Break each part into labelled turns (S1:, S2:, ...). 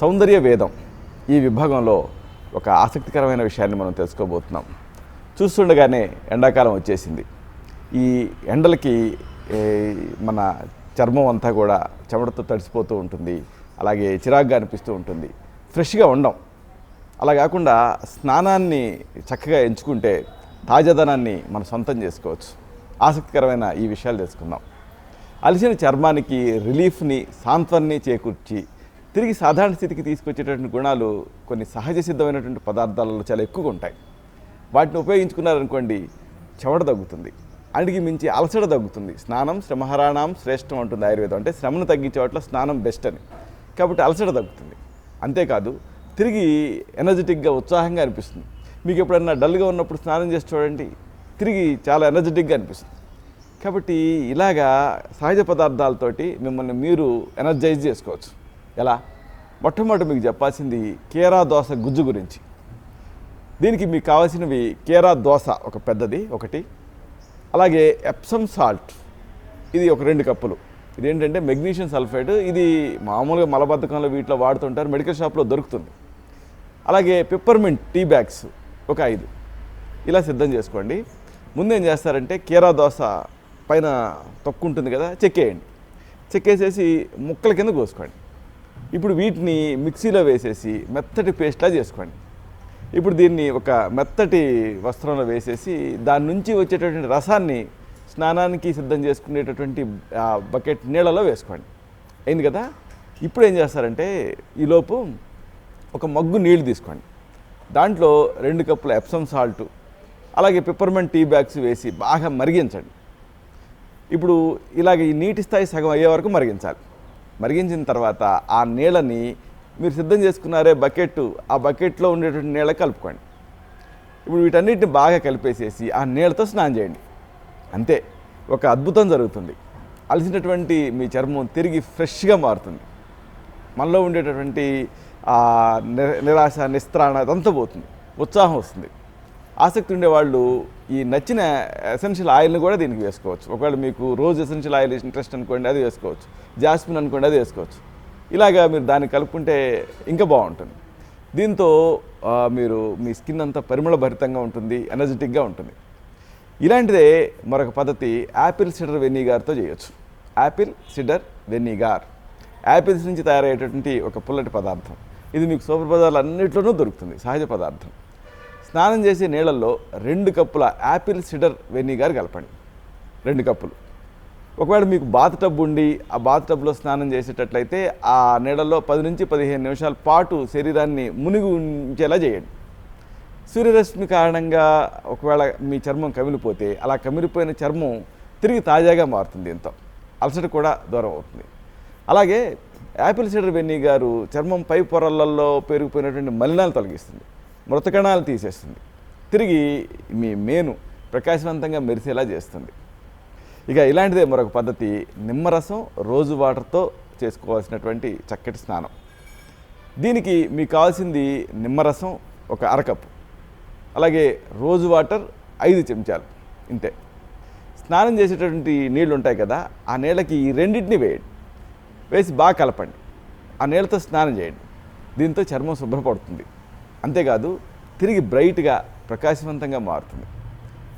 S1: సౌందర్య వేదం ఈ విభాగంలో ఒక ఆసక్తికరమైన విషయాన్ని మనం తెలుసుకోబోతున్నాం. చూస్తుండగానే ఎండాకాలం వచ్చేసింది. ఈ ఎండలకి మన చర్మం అంతా కూడా చెమటతో తడిసిపోతూ ఉంటుంది. అలాగే చిరాగ్గా అనిపిస్తూ ఉంటుంది. ఫ్రెష్గా ఉండం. అలా కాకుండా స్నానాన్ని చక్కగా ఎంచుకుంటే తాజాదనాన్ని మనం సొంతం చేసుకోవచ్చు. ఆసక్తికరమైన ఈ విషయాలు తెలుసుకుందాం. అలసిన చర్మానికి రిలీఫ్ని సాంత్వన్ని చేకూర్చి తిరిగి సాధారణ స్థితికి తీసుకొచ్చేటటువంటి గుణాలు కొన్ని సహజ సిద్ధమైనటువంటి పదార్థాలలో చాలా ఎక్కువగా ఉంటాయి. వాటిని ఉపయోగించుకున్నారనుకోండి చెవడ తగ్గుతుంది. అడిగి మించి అలసట తగ్గుతుంది. స్నానం శ్రమహరాణం శ్రేష్టం అంటుంది ఆయుర్వేదం. అంటే శ్రమను తగ్గించే వాటిలో స్నానం బెస్ట్ అని. కాబట్టి అలసట తగ్గుతుంది. అంతేకాదు తిరిగి ఎనర్జెటిక్గా ఉత్సాహంగా అనిపిస్తుంది. మీకు ఎప్పుడన్నా డల్గా ఉన్నప్పుడు స్నానం చేసి చూడండి తిరిగి చాలా ఎనర్జెటిక్గా అనిపిస్తుంది. కాబట్టి ఇలాగా సహజ పదార్థాలతోటి మిమ్మల్ని మీరు ఎనర్జైజ్ చేసుకోవచ్చు. ఎలా? మొట్టమొదటి మీకు చెప్పాల్సింది కేరా దోశ గుజ్జు గురించి. దీనికి మీకు కావాల్సినవి కేరా దోశ ఒక పెద్దది ఒకటి. అలాగే ఎప్సమ్ సాల్ట్ ఇది ఒక రెండు కప్పులు. ఇదేంటంటే మెగ్నీషియం సల్ఫేట్. ఇది మామూలుగా మలబద్ధకంలో వీటిలో వాడుతుంటారు. మెడికల్ షాప్లో దొరుకుతుంది. అలాగే పిప్పర్మింట్ టీ బ్యాగ్స్ ఒక ఐదు. ఇలా సిద్ధం చేసుకోండి. ముందేం చేస్తారంటే కీరా దోశ పైన తొక్కు ఉంటుంది కదా చెక్కేయండి. చెక్కేసేసి ముక్కల కింద కోసుకోండి. ఇప్పుడు వీటిని మిక్సీలో వేసేసి మెత్తటి పేస్ట్లా చేసుకోండి. ఇప్పుడు దీన్ని ఒక మెత్తటి వస్త్రంలో వేసేసి దాని నుంచి వచ్చేటటువంటి రసాన్ని స్నానానికి సిద్ధం చేసుకునేటటువంటి ఆ బకెట్ నీళ్ళలో వేసుకోండి. అయింది కదా? ఇప్పుడు ఏం చేస్తారంటే ఈలోపు ఒక మగ్గు నీళ్ళు తీసుకోండి. దాంట్లో రెండు కప్పుల ఎప్సమ్ సాల్ట్ అలాగే పిప్పర్మెంట్ టీ బ్యాగ్స్ వేసి బాగా మరిగించండి. ఇప్పుడు ఇలాగ ఈ నీటి స్థాయి సగం అయ్యే వరకు మరిగించాలి. మరిగించిన తర్వాత ఆ నీళ్ళని మీరు సిద్ధం చేసుకున్నారే బకెట్ ఆ బకెట్లో ఉండేటువంటి నీళ్ళ కలుపుకోండి. ఇప్పుడు వీటన్నిటిని బాగా కలిపేసేసి ఆ నీళ్ళతో స్నానం చేయండి. అంతే ఒక అద్భుతం జరుగుతుంది. అలసినటువంటి మీ చర్మం తిరిగి ఫ్రెష్గా మారుతుంది. మనలో ఉండేటటువంటి ఆ నిరాశ నిస్త్రాణ అదంతా పోతుంది. ఉత్సాహం వస్తుంది. ఆసక్తి ఉండేవాళ్ళు ఈ నచ్చిన ఎసెన్షియల్ ఆయిల్ని కూడా దీనికి వేసుకోవచ్చు. ఒకవేళ మీకు రోజు ఎసెన్షియల్ ఆయిల్ ఇంట్రెస్ట్ అనుకోండి అది వేసుకోవచ్చు. జాస్మిన్ అనుకోండి అది వేసుకోవచ్చు. ఇలాగా మీరు దాన్ని కలుపుకుంటే ఇంకా బాగుంటుంది. దీంతో మీరు మీ స్కిన్ అంతా పరిమళభరితంగా ఉంటుంది ఎనర్జెటిక్గా ఉంటుంది. ఇలాంటిదే మరొక పద్ధతి యాపిల్ సిడర్ వెనిగార్తో చేయొచ్చు. యాపిల్ సిడర్ వెనిగార్ యాపిల్స్ నుంచి తయారయ్యేటటువంటి ఒక పుల్లటి పదార్థం. ఇది మీకు సూపర్ బజార్లు అన్నింటిలోనూ దొరుకుతుంది సహజ పదార్థం. స్నానం చేసే నీళ్ళల్లో రెండు కప్పుల యాపిల్ సిడర్ వెనిగర్ కలపండి. రెండు కప్పులు. ఒకవేళ మీకు బాత్ టబ్ ఉండి ఆ బాత్ టబ్లో స్నానం చేసేటట్లయితే ఆ నీళ్ళల్లో పది నుంచి పదిహేను నిమిషాల పాటు శరీరాన్ని మునిగి ఉంచేలా చేయండి. సూర్యరశ్మి కారణంగా ఒకవేళ మీ చర్మం కమిలిపోతే అలా కమిలిపోయిన చర్మం తిరిగి తాజాగా మారుతుంది దీంతో అలసట కూడా దూరం అవుతుంది. అలాగే యాపిల్ సిడర్ గారు చర్మం పై పొరలలో పెరిగిపోయినటువంటి మలినాలు తొలగిస్తుంది. మృతకణాలు తీసేస్తుంది. తిరిగి మీ మేను ప్రకాశవంతంగా మెరిసేలా చేస్తుంది. ఇక ఇలాంటిదే మరొక పద్ధతి నిమ్మరసం రోజు వాటర్తో చేసుకోవాల్సినటువంటి చక్కటి స్నానం. దీనికి మీకు కావాల్సింది నిమ్మరసం ఒక అరకప్పు. అలాగే రోజు వాటర్ ఐదు చెంచాలు ఇంతే. స్నానం చేసేటటువంటి నీళ్ళు ఉంటాయి కదా ఆ నీళ్ళకి ఈ రెండింటిని వేయండి. వేసి బాగా కలపండి. ఆ నీళ్ళతో స్నానం చేయండి. దీంతో చర్మం శుభ్రపడుతుంది. అంతేకాదు తిరిగి బ్రైట్గా ప్రకాశవంతంగా మారుతుంది.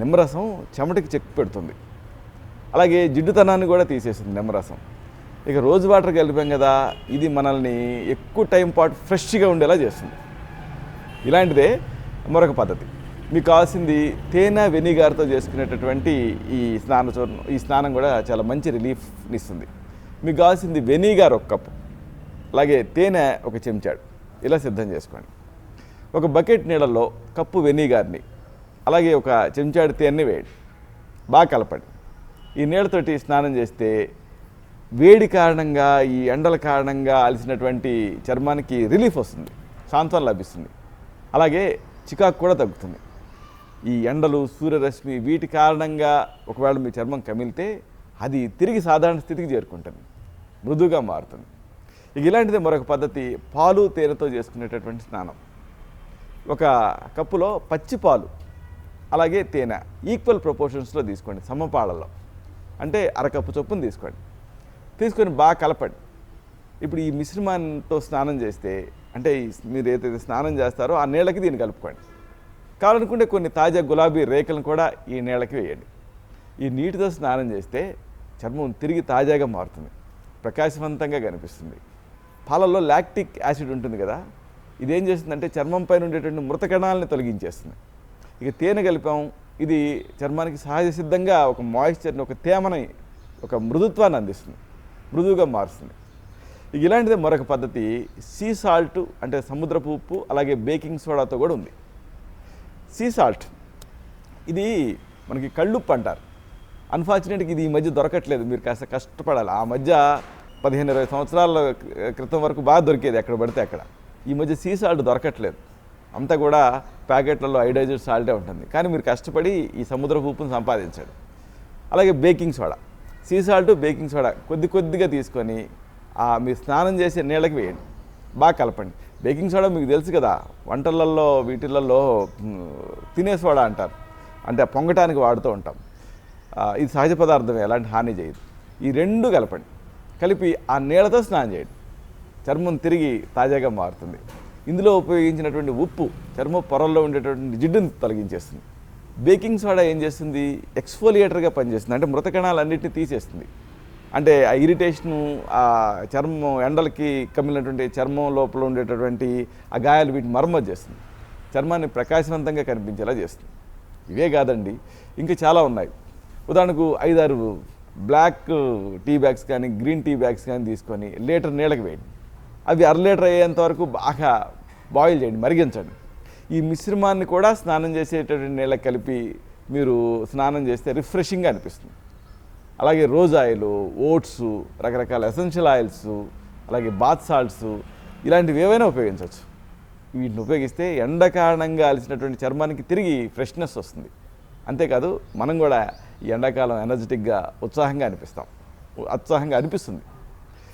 S1: నిమ్మరసం చెమటకి చెక్ పెడుతుంది. అలాగే జిడ్డుతనాన్ని కూడా తీసేస్తుంది నిమ్మరసం. ఇక రోజు వాటర్ కలిపాం కదా ఇది మనల్ని ఎక్కువ టైం పాటు ఫ్రెష్గా ఉండేలా చేస్తుంది. ఇలాంటిదే మరొక పద్ధతి. మీకు కావాల్సింది తేనె వెనిగార్తో చేసుకునేటటువంటి ఈ స్నాన చూర్ణం ఈ స్నానం కూడా చాలా మంచి రిలీఫ్ ఇస్తుంది మీకు కావాల్సింది వెనిగార్ ఒక కప్పు. అలాగే తేనె ఒక చెంచాడు. ఇలా సిద్ధం చేసుకోండి. ఒక బకెట్ నీళ్ళలో కప్పు వెనిగార్ని అలాగే ఒక చెంచాడు తేనెని వేయండి బాగా కలపండి. ఈ నీళ్ళతోటి స్నానం చేస్తే వేడి కారణంగా ఈ ఎండల కారణంగా అలసినటువంటి చర్మానికి రిలీఫ్ వస్తుంది శాంతం లభిస్తుంది. అలాగే చికాకు కూడా తగ్గుతుంది. ఈ ఎండలు సూర్యరశ్మి వీటి కారణంగా ఒకవేళ మీ చర్మం కమిలితే అది తిరిగి సాధారణ స్థితికి చేరుకుంటుంది మృదువుగా మారుతుంది. ఇక ఇలాంటిదే మరొక పద్ధతి పాలు తేనెతో చేసుకునేటటువంటి స్నానం. ఒక కప్పులో పచ్చి పాలు అలాగే తేనె ఈక్వల్ ప్రపోర్షన్స్లో తీసుకోండి సమపాళల్లో అంటే అరకప్పు చొప్పున తీసుకోండి. తీసుకొని బాగా కలపండి. ఇప్పుడు ఈ మిశ్రమాన్నితో స్నానం చేస్తే అంటే మీరు ఏదైతే స్నానం చేస్తారో ఆ నీళ్ళకి దీన్ని కలుపుకోండి. కావాలనుకుంటే కొన్ని తాజా గులాబీ రేకులను కూడా ఈ నీళ్ళకి వేయండి. ఈ నీటితో స్నానం చేస్తే చర్మం తిరిగి తాజాగా మారుతుంది. ప్రకాశవంతంగా కనిపిస్తుంది. పాలల్లో లాక్టిక్ యాసిడ్ ఉంటుంది కదా ఇదేం చేస్తుందంటే చర్మం పైన ఉండేటువంటి మృత కణాలని తొలగించేస్తుంది. ఇక తేనె కలిపాం ఇది చర్మానికి సహజ సిద్ధంగా ఒక మాయిశ్చర్ని ఒక తేమని ఒక మృదుత్వాన్ని అందిస్తుంది మృదువుగా మారుస్తుంది. ఇక ఇలాంటిదే మరొక పద్ధతి సీ సాల్ట్ అంటే సముద్రపు ఉప్పు అలాగే బేకింగ్ సోడాతో కూడా ఉంది. సీ సాల్ట్ ఇది మనకి కళ్ళుప్పు అంటారు. అన్ఫార్చునేట్గా ఇది ఈ మధ్య దొరకట్లేదు మీరు కాస్త కష్టపడాలి. ఆ మధ్య పదిహేను ఇరవై సంవత్సరాల క్రితం వరకు బాగా దొరికేది ఎక్కడ పడితే అక్కడ. ఈ మధ్య సీ సాల్ట్ దొరకట్లేదు. అంతా కూడా ప్యాకెట్లలో ఐడైజర్ సాల్టే ఉంటుంది. కానీ మీరు కష్టపడి ఈ సముద్రపు ఉప్పును సంపాదించాడు. అలాగే baking soda. Sea salt baking soda కొద్ది కొద్దిగా తీసుకొని ఆ మీరు స్నానం చేసే నీళ్ళకి వేయండి. బాగా కలపండి. బేకింగ్ సోడా మీకు తెలుసు కదా వంటలలో వీటిలలో తినే సోడా అంటారు. అంటే పొంగటానికి వాడుతూ ఉంటాం. ఇది సహజ పదార్థం ఎలాంటి హాని చేయదు. ఈ రెండు కలపండి. కలిపి ఆ నీళ్ళతో స్నానం చేయండి. చర్మం తిరిగి తాజాగా మారుతుంది. ఇందులో ఉపయోగించినటువంటి ఉప్పు చర్మ పొరల్లో ఉండేటువంటి జిడ్డుని తొలగించేస్తుంది. బేకింగ్ సోడా ఏం చేస్తుంది? ఎక్స్ఫోలియేటర్గా పనిచేస్తుంది. అంటే మృత కణాలన్నింటినీ తీసేస్తుంది. అంటే ఆ ఇరిటేషను ఆ చర్మం ఎండలకి కమ్మినటువంటి చర్మం లోపల ఉండేటటువంటి ఆ గాయాలు వీటిని మరమ్మతు చేస్తుంది. చర్మాన్ని ప్రకాశవంతంగా కనిపించేలా చేస్తుంది. ఇవే కాదండి ఇంకా చాలా ఉన్నాయి. ఉదాహరణకు ఐదారు బ్లాక్ టీ బ్యాగ్స్ కానీ గ్రీన్ టీ బ్యాగ్స్ కానీ తీసుకొని లీటర్ నీళ్ళకి వేయండి. అవి అర అయ్యేంత వరకు బాగా బాయిల్ చేయండి మరిగించండి. ఈ మిశ్రమాన్ని కూడా స్నానం చేసేటటువంటి నీళ్ళకి కలిపి మీరు స్నానం చేస్తే రిఫ్రెషింగ్గా అనిపిస్తుంది. అలాగే రోజ్ ఆయిల్ ఓట్స్ రకరకాల ఎసెన్షియల్ ఆయిల్స్ అలాగే బాత్ సాల్ట్స్ ఇలాంటివి ఏవైనా ఉపయోగించవచ్చు. వీటిని ఉపయోగిస్తే ఎండ కారణంగా అలసినటువంటి చర్మానికి తిరిగి ఫ్రెష్నెస్ వస్తుంది. అంతేకాదు మనం కూడా ఈ ఎండాకాలం ఎనర్జెటిక్గా ఉత్సాహంగా అనిపిస్తాం. ఉత్సాహంగా అనిపిస్తుంది.